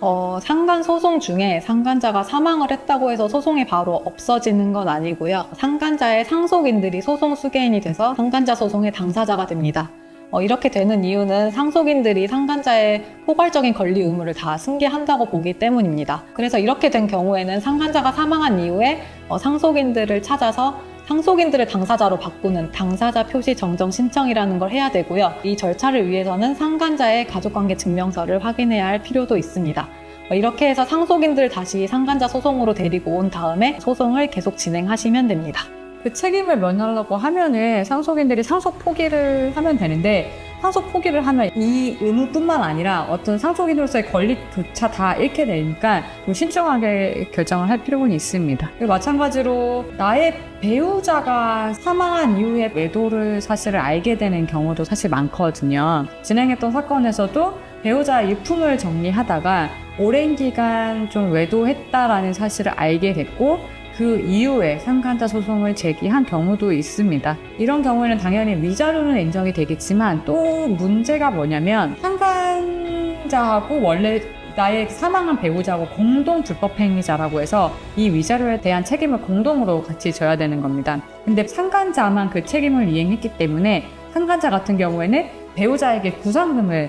어, 상간 소송 중에 상간자가 사망을 했다고 해서 소송이 바로 없어지는 건 아니고요. 상간자의 상속인들이 소송 수개인이 돼서 상간자 소송의 당사자가 됩니다. 어, 이렇게 되는 이유는 상속인들이 상간자의 포괄적인 권리 의무를 다 승계한다고 보기 때문입니다. 그래서 이렇게 된 경우에는 상간자가 사망한 이후에 어, 상속인들을 찾아서 상속인들을 당사자로 바꾸는 당사자 표시 정정 신청이라는 걸 해야 되고요. 이 절차를 위해서는 상간자의 가족관계 증명서를 확인해야 할 필요도 있습니다. 어, 이렇게 해서 상속인들을 다시 상간자 소송으로 데리고 온 다음에 소송을 계속 진행하시면 됩니다. 그 책임을 면하려고 하면은 상속인들이 상속 포기를 하면 되는데 상속 포기를 하면 이 의무뿐만 아니라 어떤 상속인으로서의 권리조차 다 잃게 되니까 좀 신중하게 결정을 할 필요는 있습니다. 그리고 마찬가지로 나의 배우자가 사망한 이후에 외도를 사실을 알게 되는 경우도 사실 많거든요. 진행했던 사건에서도 배우자 유품을 정리하다가 오랜 기간 좀 외도했다라는 사실을 알게 됐고 그 이후에 상간자 소송을 제기한 경우도 있습니다. 이런 경우에는 당연히 위자료는 인정이 되겠지만 또 문제가 뭐냐면 상간자하고 원래 나의 사망한 배우자하고 공동 불법행위자라고 해서 이 위자료에 대한 책임을 공동으로 같이 져야 되는 겁니다. 근데 상간자만 그 책임을 이행했기 때문에 상간자 같은 경우에는 배우자에게 구상금을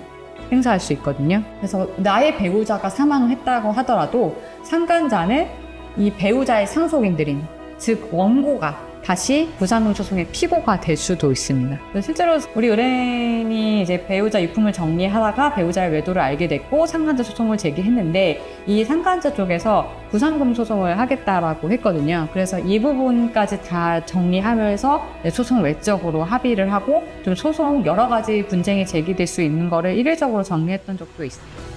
행사할 수 있거든요. 그래서 나의 배우자가 사망을 했다고 하더라도 상간자는 이 배우자의 상속인들인 즉 원고가 다시 부산동 소송의 피고가 될 수도 있습니다. 실제로 우리 의뢰인이 이제 배우자 유품을 정리하다가 배우자의 외도를 알게 됐고 상간자 소송을 제기했는데 이 상간자 쪽에서 부상금 소송을 하겠다라고 했거든요. 그래서 이 부분까지 다 정리하면서 소송 외적으로 합의를 하고 좀 소송 여러 가지 분쟁이 제기될 수 있는 거를 일회적으로 정리했던 적도 있습니다.